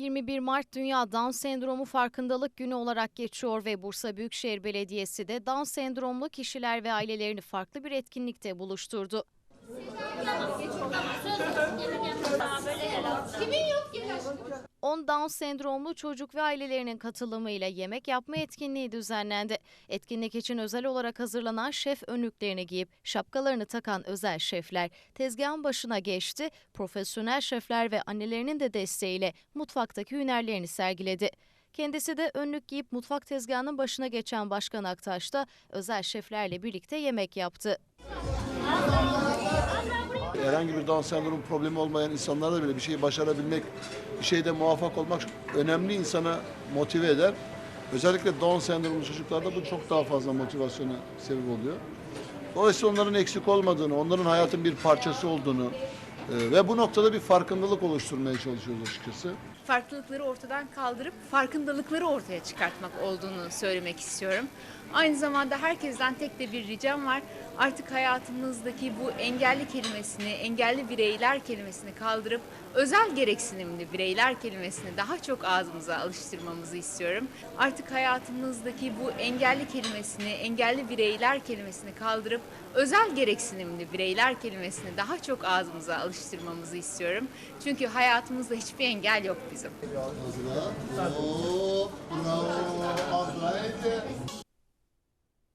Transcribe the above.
21 Mart Dünya Down Sendromu Farkındalık Günü olarak geçiyor ve Bursa Büyükşehir Belediyesi de Down sendromlu kişiler ve ailelerini farklı bir etkinlikte buluşturdu. 10 Down sendromlu çocuk ve ailelerinin katılımıyla yemek yapma etkinliği düzenlendi. Etkinlik için özel olarak hazırlanan şef önlüklerini giyip şapkalarını takan özel şefler tezgahın başına geçti. Profesyonel şefler ve annelerinin de desteğiyle mutfaktaki hünerlerini sergiledi. Kendisi de önlük giyip mutfak tezgahının başına geçen Başkan Aktaş da özel şeflerle birlikte yemek yaptı. Herhangi bir Down sendromu problemi olmayan insanlarda bile bir şeyi başarabilmek, bir şeyde muvaffak olmak önemli insana motive eder. Özellikle Down sendromlu çocuklarda bu çok daha fazla motivasyona sebep oluyor. Dolayısıyla onların eksik olmadığını, onların hayatın bir parçası olduğunu e, ve bu noktada bir farkındalık oluşturmaya çalışıyoruz açıkçası. farklılıkları ortadan kaldırıp farkındalıkları ortaya çıkartmak olduğunu söylemek istiyorum. Aynı zamanda herkesten tek de bir ricam var. Artık hayatımızdaki bu engelli kelimesini, engelli bireyler kelimesini kaldırıp özel gereksinimli bireyler kelimesini daha çok ağzımıza alıştırmamızı istiyorum. Artık hayatımızdaki bu engelli kelimesini, engelli bireyler kelimesini kaldırıp özel gereksinimli bireyler kelimesini daha çok ağzımıza alıştırmamızı istiyorum. Çünkü hayatımızda hiçbir engel yok bizim. Bravo, Azra.